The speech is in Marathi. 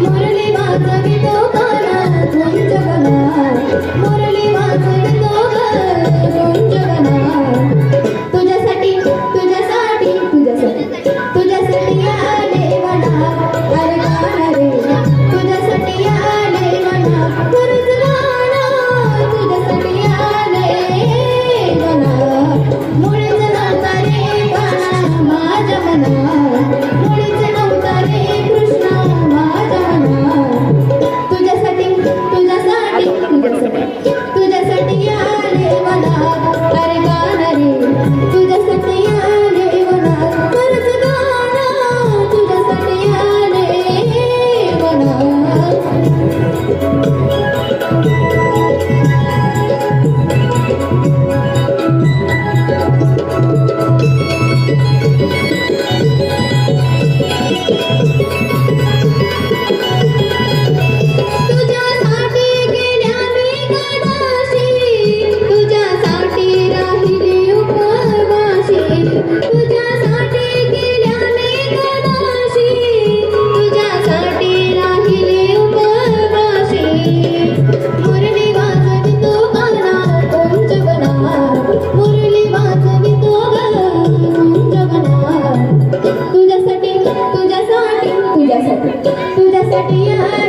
మురళి మాధవితో तुझ्यासाठी आले रे तुझ्यासाठी आले मला परत ਦੀਆਂ